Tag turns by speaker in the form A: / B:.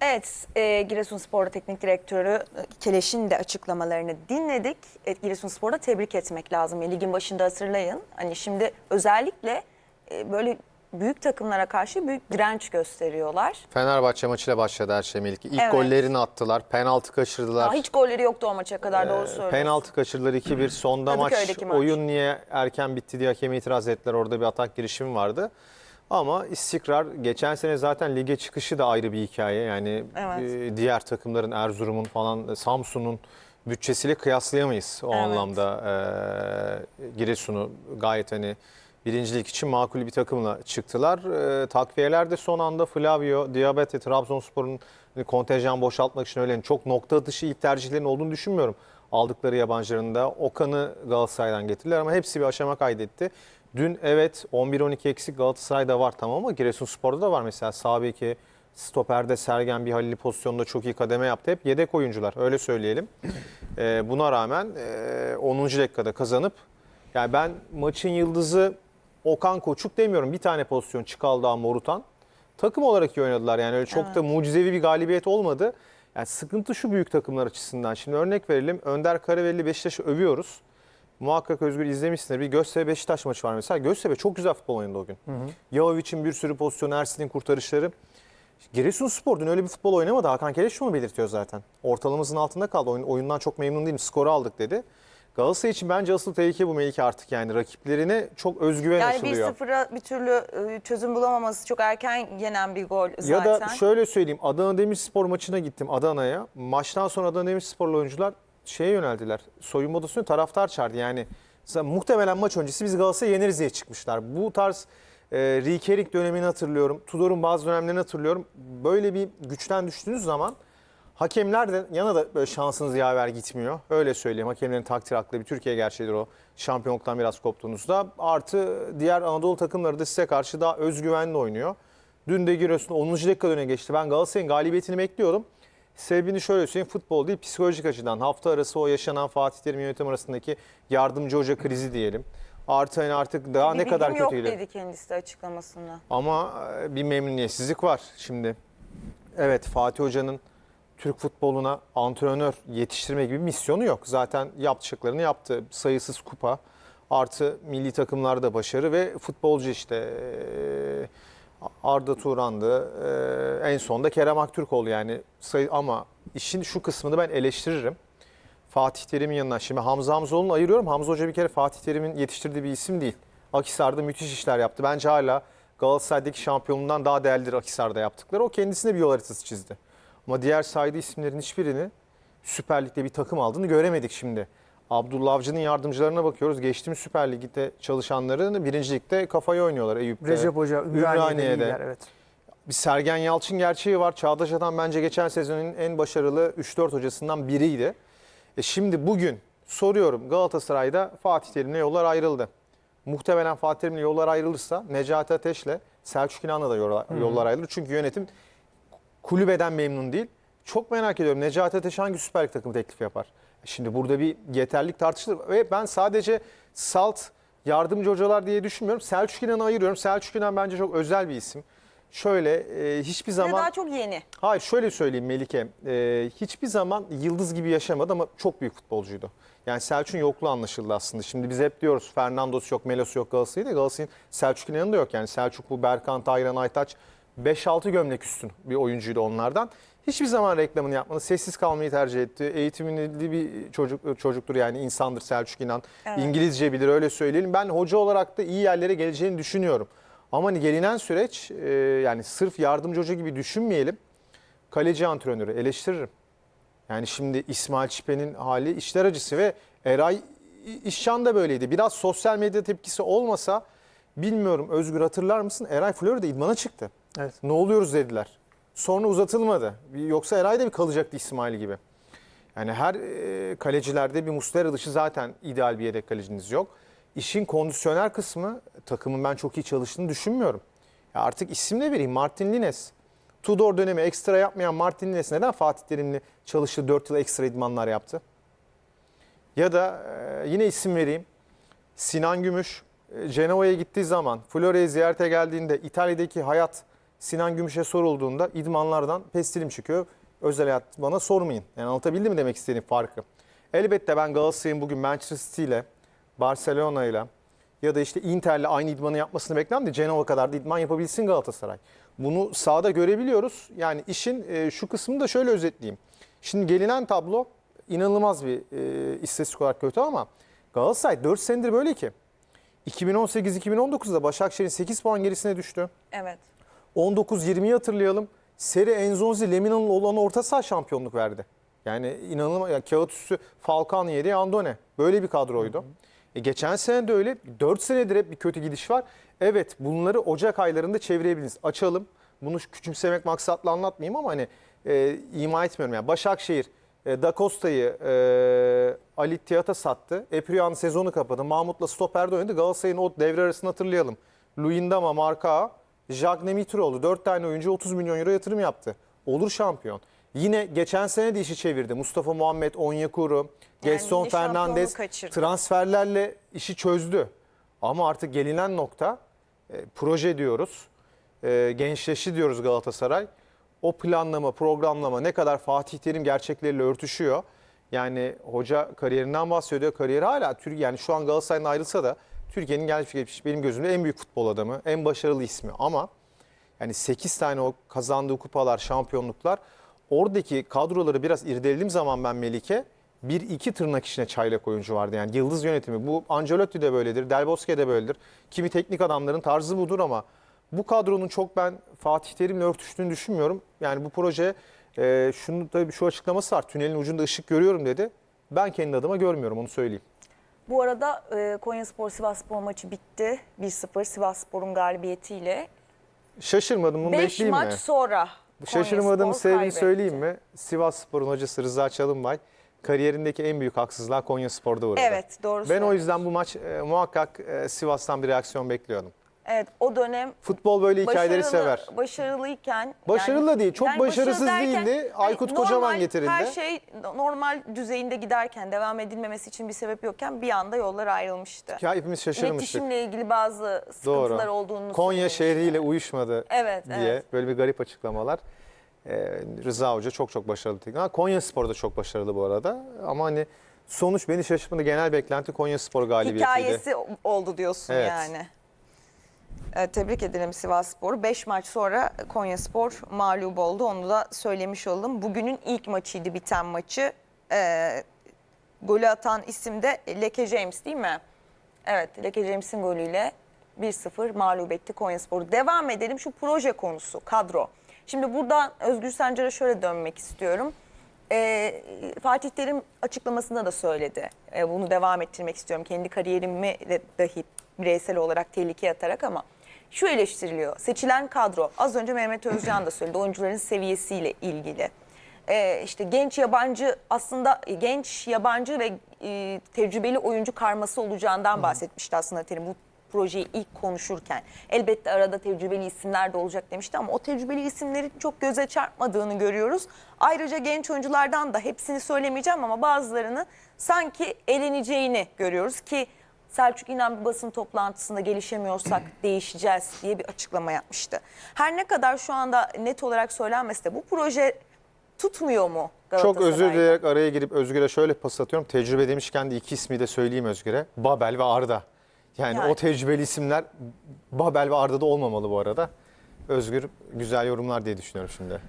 A: Evet, e, Giresunspor'da teknik direktörü e, Keleş'in de açıklamalarını dinledik. E, Giresunspor'da tebrik etmek lazım. E, ligin başında hatırlayın. Hani şimdi özellikle e, böyle büyük takımlara karşı büyük direnç gösteriyorlar.
B: Fenerbahçe maçıyla başladı her şey Melike. İlk
A: Evet.
B: gollerini attılar. Penaltı kaçırdılar.
A: Daha hiç golleri yoktu o maça kadar doğru
B: Ee,
A: söylüyorsun.
B: Penaltı kaçırdılar 2-1. Sonda maç,
A: Kadıköy'deki maç.
B: oyun niye erken bitti diye hakeme itiraz ettiler. Orada bir atak girişimi vardı. Ama istikrar geçen sene zaten lige çıkışı da ayrı bir hikaye. Yani
A: Evet.
B: e, diğer takımların Erzurum'un falan Samsun'un bütçesiyle kıyaslayamayız o
A: Evet.
B: anlamda. E, Giresun'u gayet hani birincilik için makul bir takımla çıktılar. E, takviyeler de son anda Flavio, Diabete, Trabzonspor'un hani kontenjan boşaltmak için öyle hani çok nokta atışı ilk tercihlerin olduğunu düşünmüyorum. Aldıkları yabancıların da Okan'ı Galatasaray'dan getirdiler ama hepsi bir aşama kaydetti. Dün evet 11-12 eksik Galatasaray'da var tamam ama Giresunspor'da da var mesela sağ beki stoperde Sergen bir Halil'i pozisyonda çok iyi kademe yaptı. Hep yedek oyuncular öyle söyleyelim. Ee, buna rağmen e, 10. dakikada kazanıp yani ben maçın yıldızı Okan Koçuk demiyorum. Bir tane pozisyon Çıkaldı Morutan. Takım olarak iyi oynadılar yani öyle çok da mucizevi bir galibiyet olmadı. Yani sıkıntı şu büyük takımlar açısından. Şimdi örnek verelim. Önder Karaveli Beşiktaş'ı övüyoruz. Muhakkak Özgür izlemişsindir. Bir Göztepe Beşiktaş maçı var mesela. Göztepe çok güzel futbol oynadı o gün. Yahovic'in bir sürü pozisyonu, Ersin'in kurtarışları. Giresunspor dün öyle bir futbol oynamadı. Hakan Keleş onu belirtiyor zaten. Ortalamamızın altında kaldı. Oyun, oyundan çok memnun değilim. Skoru aldık dedi. Galatasaray için bence asıl tehlike bu Melike artık yani. Rakiplerine çok özgüven
A: yani
B: aşılıyor.
A: 1-0'a bir türlü e, çözüm bulamaması çok erken yenen bir gol zaten.
B: Ya da şöyle söyleyeyim. Adana Demirspor maçına gittim Adana'ya. Maçtan sonra Adana Demirsporlu oyuncular şeye yöneldiler. Soyunma odasına taraftar çağırdı. Yani muhtemelen maç öncesi biz Galatasaray'ı yeneriz diye çıkmışlar. Bu tarz e, Rikerik dönemini hatırlıyorum. Tudor'un bazı dönemlerini hatırlıyorum. Böyle bir güçten düştüğünüz zaman hakemler de yana da böyle şansınız yaver gitmiyor. Öyle söyleyeyim. Hakemlerin takdir haklı bir Türkiye gerçeğidir o. Şampiyonluktan biraz koptuğunuzda. Artı diğer Anadolu takımları da size karşı daha özgüvenli oynuyor. Dün de Giresun 10. dakika öne geçti. Ben Galatasaray'ın galibiyetini bekliyordum. Sebebini şöyle söyleyeyim. Futbol değil psikolojik açıdan. Hafta arası o yaşanan Fatih Terim yönetim arasındaki yardımcı hoca krizi diyelim. Artı hani artık daha
A: bir
B: ne kadar
A: bilgim yok
B: kötü
A: dedi kendisi de açıklamasında.
B: ama e, bir memnuniyetsizlik var şimdi. Evet Fatih Hoca'nın Türk futboluna antrenör yetiştirme gibi bir misyonu yok. Zaten yaptıklarını yaptı. Sayısız kupa artı milli takımlarda başarı ve futbolcu işte e, Arda Turan'dı. E, En sonunda Kerem Aktürkoğlu yani ama işin şu kısmını ben eleştiririm. Fatih Terim'in yanına. Şimdi Hamza Hamzoğlu'nu ayırıyorum. Hamza Hoca bir kere Fatih Terim'in yetiştirdiği bir isim değil. Akhisar'da müthiş işler yaptı. Bence hala Galatasaray'daki şampiyonluğundan daha değerlidir Akhisar'da yaptıkları. O kendisine bir yol haritası çizdi. Ama diğer saydığı isimlerin hiçbirini Süper Lig'de bir takım aldığını göremedik şimdi. Abdullah Avcı'nın yardımcılarına bakıyoruz. Geçtiğimiz Süper Lig'de çalışanların birinci ligde kafayı oynuyorlar. Eyüp'te,
C: Recep Hoca Ümraniye'de, evet.
B: Bir Sergen Yalçın gerçeği var. Çağdaş Atan bence geçen sezonun en başarılı 3-4 hocasından biriydi. E şimdi bugün soruyorum Galatasaray'da Fatih Terim'le yollar ayrıldı. Muhtemelen Fatih Terim'le yollar ayrılırsa Necati Ateş'le Selçuk İnan'la da yollar, yollar ayrılır. Çünkü yönetim kulübeden memnun değil. Çok merak ediyorum Necati Ateş hangi Süper Lig takımı teklif yapar? Şimdi burada bir yeterlilik tartışılır. Ve ben sadece salt yardımcı hocalar diye düşünmüyorum. Selçuk İnan'ı ayırıyorum. Selçuk İnan bence çok özel bir isim. Şöyle e, hiçbir
A: Ve
B: zaman...
A: daha çok yeni.
B: Hayır şöyle söyleyeyim Melike. Ee, hiçbir zaman yıldız gibi yaşamadı ama çok büyük futbolcuydu. Yani Selçuk'un yokluğu anlaşıldı aslında. Şimdi biz hep diyoruz Fernandos yok, Melos yok Galatasaray'da. Galatasaray'ın Selçuk'un yanında yok. Yani Selçuk bu Berkan, Tayran, Aytaç 5-6 gömlek üstün bir oyuncuydu onlardan. Hiçbir zaman reklamını yapmadı. Sessiz kalmayı tercih etti. Eğitimli bir çocuk çocuktur yani insandır Selçuk İnan.
A: Evet.
B: İngilizce bilir öyle söyleyelim. Ben hoca olarak da iyi yerlere geleceğini düşünüyorum. Ama gelinen süreç e, yani sırf yardımcı hoca gibi düşünmeyelim. Kaleci antrenörü eleştiririm. Yani şimdi İsmail Çipe'nin hali işler acısı ve Eray İşcan da böyleydi. Biraz sosyal medya tepkisi olmasa bilmiyorum Özgür hatırlar mısın? Eray Florida idmana çıktı.
C: Evet.
B: Ne oluyoruz dediler. Sonra uzatılmadı. Yoksa Eray da bir kalacaktı İsmail gibi. Yani her e, kalecilerde bir Muslera dışı zaten ideal bir yedek kaleciniz yok. İşin kondisyoner kısmı takımın ben çok iyi çalıştığını düşünmüyorum. Ya artık isim de vereyim. Martin Lines. Tudor dönemi ekstra yapmayan Martin Lines neden Fatih Terim'le çalıştı 4 yıl ekstra idmanlar yaptı? Ya da e, yine isim vereyim. Sinan Gümüş e, Cenova'ya gittiği zaman Florya'yı ziyarete geldiğinde İtalya'daki hayat Sinan Gümüş'e sorulduğunda idmanlardan pestilim çıkıyor. Özel hayat bana sormayın. Yani anlatabildim mi demek istediğim farkı? Elbette ben Galatasaray'ın bugün Manchester City ile, Barcelona ile ya da işte Inter'le aynı idmanı yapmasını beklemem de Cenova kadar da idman yapabilsin Galatasaray. Bunu sahada görebiliyoruz. Yani işin e, şu kısmını da şöyle özetleyeyim. Şimdi gelinen tablo inanılmaz bir e, istatistik olarak kötü ama Galatasaray 4 senedir böyle ki. 2018-2019'da Başakşehir'in 8 puan gerisine düştü.
A: Evet.
B: 19-20'yi hatırlayalım. Seri Enzonzi Lemina'nın olan orta saha şampiyonluk verdi. Yani inanılmaz. Yani kağıt üstü Falcao yeri Andone. Böyle bir kadroydu. E geçen sene de öyle. 4 senedir hep bir kötü gidiş var. Evet bunları Ocak aylarında çevirebiliriz. Açalım. Bunu küçümsemek maksatla anlatmayayım ama hani e, ima etmiyorum. Yani Başakşehir e, Da Costa'yı e, Ali Tiat'a sattı. Eprian sezonu kapadı. Mahmut'la stoperde oynadı. Galatasaray'ın o devre arasını hatırlayalım. Luyendama, Marka, Jagne Mitroğlu 4 tane oyuncu 30 milyon euro yatırım yaptı. Olur şampiyon. Yine geçen sene de işi çevirdi. Mustafa Muhammed, Onyekuru,
A: şampiyonluğu
B: Fernandez
A: kaçırdı.
B: transferlerle işi çözdü. Ama artık gelinen nokta e, proje diyoruz. E, gençleşi diyoruz Galatasaray. O planlama, programlama ne kadar Fatih Terim gerçekleriyle örtüşüyor. Yani hoca kariyerinden bahsediyor. Kariyeri hala Türkiye yani şu an Galatasaray'dan ayrılsa da Türkiye'nin gelmiş geçmiş benim gözümde en büyük futbol adamı, en başarılı ismi ama yani 8 tane o kazandığı kupalar, şampiyonluklar oradaki kadroları biraz irdeledim zaman ben Melike bir iki tırnak içine çaylak oyuncu vardı. Yani yıldız yönetimi. Bu Ancelotti de böyledir, Del Bosque de böyledir. Kimi teknik adamların tarzı budur ama bu kadronun çok ben Fatih Terim'le örtüştüğünü düşünmüyorum. Yani bu proje e, şunu da şu açıklaması var. Tünelin ucunda ışık görüyorum dedi. Ben kendi adıma görmüyorum onu söyleyeyim.
A: Bu arada e, Konyaspor Sivasspor maçı bitti. 1-0 Sivasspor'un galibiyetiyle.
B: Şaşırmadım bunu
A: 5
B: bekleyeyim
A: maç
B: mi?
A: sonra
B: Şaşırmadığım sebebini söyleyeyim mi? Sivas Spor'un hocası Rıza Çalınbay kariyerindeki en büyük haksızlığa Konya Spor'da uğradı.
A: Evet doğru
B: Ben o yüzden bu maç e, muhakkak e, Sivas'tan bir reaksiyon bekliyordum.
A: Evet o dönem
B: Futbol böyle hikayeleri
A: başarılı,
B: sever.
A: başarılıyken
B: Başarılı da değil, çok başarısız değildi.
A: hani
B: Aykut Kocaman getirildi.
A: Her şey normal düzeyinde giderken devam edilmemesi için bir sebep yokken bir anda yollar ayrılmıştı.
B: Ya hepimiz şaşırmıştık.
A: İletişimle ilgili bazı sıkıntılar
B: Doğru.
A: olduğunu
B: Konya
A: söylemişti.
B: şehriyle uyuşmadı
A: Evet,
B: diye
A: evet.
B: böyle bir garip açıklamalar. Ee, Rıza Hoca çok çok başarılı teknik. Ha, Konya Spor da çok başarılı bu arada. Ama hani sonuç beni şaşırtmadı. Genel beklenti Konya Spor galibiyetiydi.
A: Hikayesi oldu diyorsun
B: Evet.
A: yani. Evet, tebrik edelim Sivasspor'u. 5 maç sonra Konyaspor mağlup oldu. Onu da söylemiş oldum. Bugünün ilk maçıydı biten maçı. Ee, golü atan isim de Leke James değil mi? Evet Leke James'in golüyle 1-0 mağlup etti Konyaspor'u. Devam edelim şu proje konusu, kadro. Şimdi buradan Özgür Sancar'a şöyle dönmek istiyorum. Ee, Fatih Terim açıklamasında da söyledi. Ee, bunu devam ettirmek istiyorum. Kendi kariyerimi de dahi bireysel olarak tehlikeye atarak ama şu eleştiriliyor. Seçilen kadro, az önce Mehmet Özcan da söyledi, oyuncuların seviyesiyle ilgili. Ee, işte genç yabancı aslında genç yabancı ve e, tecrübeli oyuncu karması olacağından bahsetmişti aslında Terim bu projeyi ilk konuşurken. Elbette arada tecrübeli isimler de olacak demişti ama o tecrübeli isimlerin çok göze çarpmadığını görüyoruz. Ayrıca genç oyunculardan da hepsini söylemeyeceğim ama bazılarını sanki eleneceğini görüyoruz ki Selçuk İnan bir basın toplantısında gelişemiyorsak değişeceğiz diye bir açıklama yapmıştı. Her ne kadar şu anda net olarak söylenmese de bu proje tutmuyor mu
B: Çok özür dileyerek araya girip Özgür'e şöyle pas atıyorum. Tecrübe demişken de iki ismi de söyleyeyim Özgür'e. Babel ve Arda. Yani,
A: Yani.
B: o tecrübeli isimler Babel ve Arda'da olmamalı bu arada. Özgür güzel yorumlar diye düşünüyorum şimdi.